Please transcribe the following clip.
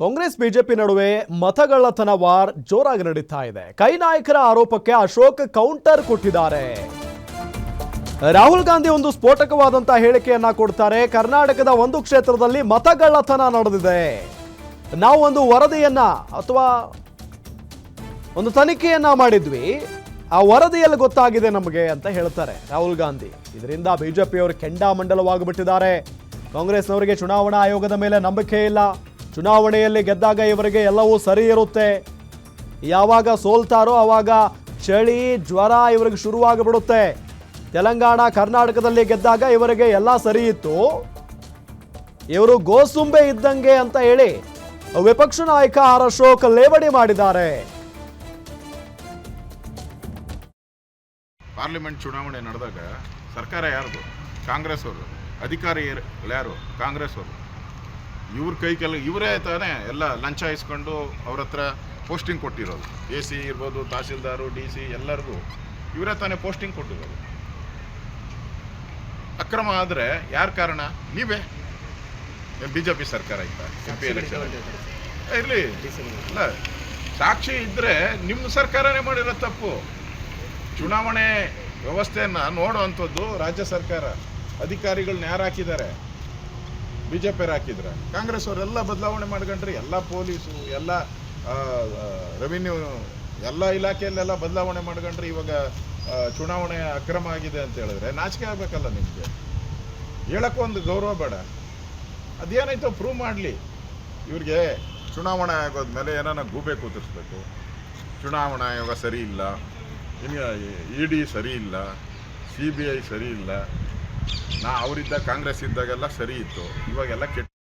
Congress BJP ನಡುವೆ ಮತಗಳ್ಳತನ war ಜೋರಾಗಿ ನಡೀತಾ ಇದೆ. ಕೈ ನಾಯಕರ ಆರೋಪಕ್ಕೆ ಅಶೋಕ್ ಕೌಂಟರ್ ಕೊಟ್ಟಿದ್ದಾರೆ. ರಾಹುಲ್ ಗಾಂಧಿ ಒಂದು ಸ್ಫೋಟಕವಾದಂತಹ ಹೇಳಿಕೆಯನ್ನ ಕೊಡ್ತಾರೆ. ಕರ್ನಾಟಕದ ಒಂದು ಕ್ಷೇತ್ರದಲ್ಲಿ ಮತಗಳ್ಳತನ ನಡೆದಿದೆ. ನಾವು ಒಂದು ವರದಿಯನ್ನ ಅಥವಾ ಒಂದು ತನಿಖೆಯನ್ನ ಮಾಡಿದ್ವಿ. ಆ ವರದಿಯಲ್ಲಿ ಗೊತ್ತಾಗಿದೆ ನಮಗೆ ಅಂತ ಹೇಳ್ತಾರೆ ರಾಹುಲ್ ಗಾಂಧಿ. ಇದರಿಂದ ಬಿಜೆಪಿಯವರು ಕೆಂಡಾಮಂಡಲವಾಗಿಬಿಟ್ಟಿದ್ದಾರೆ. ಕಾಂಗ್ರೆಸ್ನವರಿಗೆ ಚುನಾವಣಾ ಆಯೋಗದ ಮೇಲೆ ನಂಬಿಕೆ ಇಲ್ಲ. ಚುನಾವಣೆಯಲ್ಲಿ ಗೆದ್ದಾಗ ಇವರಿಗೆ ಎಲ್ಲವೂ ಸರಿ ಇರುತ್ತೆ. ಯಾವಾಗ ಸೋಲ್ತಾರೋ ಆವಾಗ ಚಳಿ, ಜ್ವರ ಇವರಿಗೆ ಶುರುವಾಗಿಬಿಡುತ್ತೆ. ತೆಲಂಗಾಣ, ಕರ್ನಾಟಕದಲ್ಲಿ ಗೆದ್ದಾಗ ಇವರಿಗೆ ಎಲ್ಲ ಸರಿ ಇತ್ತು. ಇವರು ಗೋಸುಂಬೆ ಇದ್ದಂಗೆ ಅಂತ ಹೇಳಿ ವಿಪಕ್ಷ ನಾಯಕ ಆರ್ ಅಶೋಕ್ ಲೇವಡಿ ಮಾಡಿದ್ದಾರೆ. ಪಾರ್ಲಿಮೆಂಟ್ ಚುನಾವಣೆ ನಡೆದಾಗ ಸರ್ಕಾರ ಯಾರ್ದು? ಕಾಂಗ್ರೆಸ್ ಅವರು. ಅಧಿಕಾರಿ ಯಾರು- ಯಾರು? ಕಾಂಗ್ರೆಸ್ ಅವರು. ಇವ್ರ ಕೈ ಕೆಲ ಇವರೇ ತಾನೇ ಎಲ್ಲ ಲಂಚ ಇಸ್ಕೊಂಡು ಅವ್ರ ಹತ್ರ ಪೋಸ್ಟಿಂಗ್ ಕೊಟ್ಟಿರೋದು. ಎ ಸಿ ಇರ್ಬೋದು ತಹಸೀಲ್ದಾರು ಡಿ ಸಿ ಎಲ್ಲರಿಗೂ ಇವರೇ ತಾನೇ ಪೋಸ್ಟಿಂಗ್ ಕೊಟ್ಟಿರೋದು. ಅಕ್ರಮ ಆದರೆ ಯಾರ ಕಾರಣ? ನೀವೇ. ಬಿ ಜೆ ಪಿ ಸರ್ಕಾರ ಆಯ್ತಾ ಎಂ ಪಿ ಎಲೆಕ್ಷನ್ ಇರಲಿ. ಇಲ್ಲ. ಸಾಕ್ಷಿ ಇದ್ದರೆ ನಿಮ್ಮ ಸರ್ಕಾರನೇ ಮಾಡಿರೋ ತಪ್ಪು. ಚುನಾವಣೆ ವ್ಯವಸ್ಥೆಯನ್ನು ನೋಡುವಂಥದ್ದು ರಾಜ್ಯ ಸರ್ಕಾರ. ಅಧಿಕಾರಿಗಳನ್ನ ಯಾರು ಹಾಕಿದ್ದಾರೆ? ಬಿ ಜೆ ಹಾಕಿದ್ರೆ ಕಾಂಗ್ರೆಸ್ ಅವರೆಲ್ಲ ಬದಲಾವಣೆ ಮಾಡ್ಕೊಂಡ್ರಿ ಎಲ್ಲ ಪೊಲೀಸು ಎಲ್ಲ ರೆವಿನ್ಯೂ ಎಲ್ಲ ಇಲಾಖೆಯಲ್ಲೆಲ್ಲ ಬದಲಾವಣೆ ಮಾಡ್ಕೊಂಡ್ರಿ ಇವಾಗ ಚುನಾವಣೆ ಅಕ್ರಮ ಆಗಿದೆ ಅಂತ ಹೇಳಿದ್ರೆ ನಾಚಿಕೆ ಆಗಬೇಕಲ್ಲ ನಿಮಗೆ ಹೇಳಕ್ಕೂ ಒಂದು ಗೌರವ ಬೇಡ ಅದೇನಾಯ್ತು ಪ್ರೂವ್ ಮಾಡಲಿ ಇವ್ರಿಗೆ ಚುನಾವಣೆ ಆಗೋದ್ಮೇಲೆ ಏನಾನ ಗೂಬೆ ಕೂತಿಸ್ಬೇಕು ಚುನಾವಣಾ ಆಯೋಗ ಸರಿ ಇಲ್ಲ ಇನ್ನು ಇ ಡಿ ಸರಿ ಇಲ್ಲ ಸಿ ಬಿ ಐ ಸರಿ ಇಲ್ಲ ಅವರಿದ್ದ ಕಾಂಗ್ರೆಸ್ ಇದ್ದಾಗೆಲ್ಲ ಸರಿ ಇತ್ತು. ಇವಾಗೆಲ್ಲ ಕೆಟ್ಟ